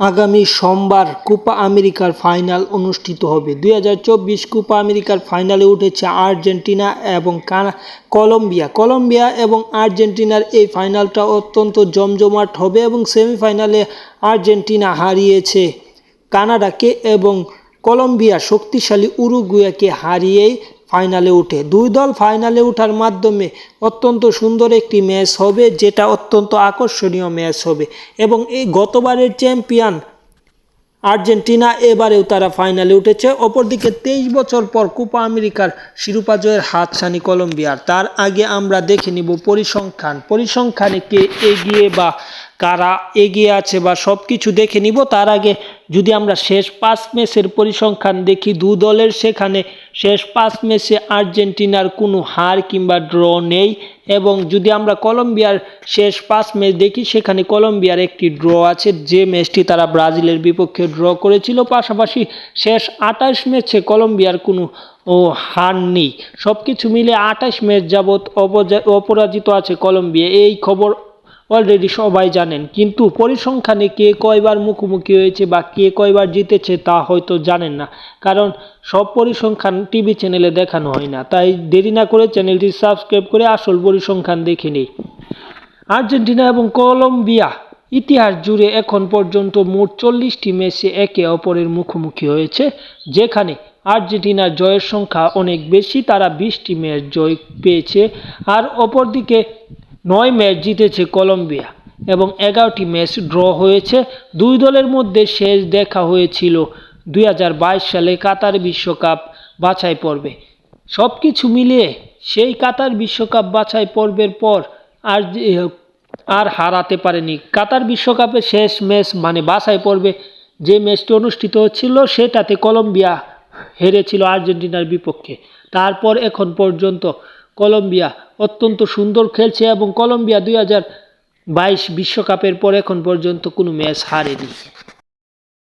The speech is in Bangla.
আগামী সোমবার কোপা আমেরিকার ফাইনাল অনুষ্ঠিত হবে। দুই হাজার চব্বিশ কোপা আমেরিকার ফাইনালে উঠেছে আর্জেন্টিনা এবং কলম্বিয়া। কলম্বিয়া এবং আর্জেন্টিনার এই ফাইনালটা অত্যন্ত জমজমাট হবে এবং সেমিফাইনালে আর্জেন্টিনা হারিয়েছে কানাডাকে এবং কলম্বিয়া শক্তিশালী উরুগুয়াকে হারিয়েই ফাইনালে উঠে। দুই দল ফাইনালে ওঠার মাধ্যমে অত্যন্ত সুন্দর একটি ম্যাচ হবে, যেটা অত্যন্ত আকর্ষণীয় ম্যাচ হবে। এবং এই গতবারের চ্যাম্পিয়ন আর্জেন্টিনা এবারেও তারা ফাইনালে উঠেছে। অপরদিকে তেইশ বছর পর কোপা আমেরিকার শিরোপা জয়ের হাতছানি কলম্বিয়ার। তার আগে আমরা দেখে নিব পরিসংখ্যান। পরিসংখ্যানে কে এগিয়ে বা কারা এগিয়ে আছে বা সব কিছু দেখে নিব। তার আগে যদি আমরা শেষ পাঁচ ম্যাচের পরিসংখ্যান দেখি, দু দলের সেখানে শেষ পাঁচ ম্যাচে আর্জেন্টিনার কোনো হার কিংবা ড্র নেই এবং যদি আমরা কলম্বিয়ার শেষ পাঁচ ম্যাচ দেখি, সেখানে কলম্বিয়ার একটি ড্র আছে। যে ম্যাচটি তারা ব্রাজিলের বিপক্ষে ড্র করেছিল, পাশাপাশি শেষ আঠাশ ম্যাচে কলম্বিয়ার কোনো, ও, হার নেই। সব কিছু মিলে আঠাশ ম্যাচ যাবৎ অপরাজিত আছে কলম্বিয়া। এই খবর অলরেডি সবাই জানেন, কিন্তু পরিসংখ্যানে কে কয়বার মুখোমুখি হয়েছে বা কে কয়বার জিতেছে তা হয়তো জানেন না। কারণ সব পরিসংখ্যান টিভি চ্যানেলে দেখানো হয় না। তাই দেরি না করে চ্যানেলটি সাবস্ক্রাইব করে আসল পরিসংখ্যান দেখে নেই আর্জেন্টিনা এবং কলম্বিয়া ইতিহাস জুড়ে এখন পর্যন্ত মোট চল্লিশটি ম্যাচে একে অপরের মুখোমুখি হয়েছে, যেখানে আর্জেন্টিনার জয়ের সংখ্যা অনেক বেশি, তারা বিশটি ম্যাচ জয় পেয়েছে। আর অপরদিকে নয় ম্যাচ জিতেছে কলম্বিয়া এবং এগারোটি ম্যাচ ড্র হয়েছে। দুই দলের মধ্যে শেষ দেখা হয়েছিল দুই হাজার বাইশ সালে কাতার বিশ্বকাপ বাছাই পর্বে। সব কিছু মিলিয়ে সেই কাতার বিশ্বকাপ বাছাই পর্বের পর আর আর হারাতে পারেনি। কাতার বিশ্বকাপে শেষ ম্যাচ মানে বাছাই পর্বে যে ম্যাচটি অনুষ্ঠিত হচ্ছিল, সেটাতে কলম্বিয়া হেরেছিল আর্জেন্টিনার বিপক্ষে। তারপর এখন পর্যন্ত কলম্বিয়া অত্যন্ত সুন্দর খেলছে এবং কলম্বিয়া দুই হাজার বাইশ বিশ্বকাপের পর এখন পর্যন্ত কোনো ম্যাচ হারেনি।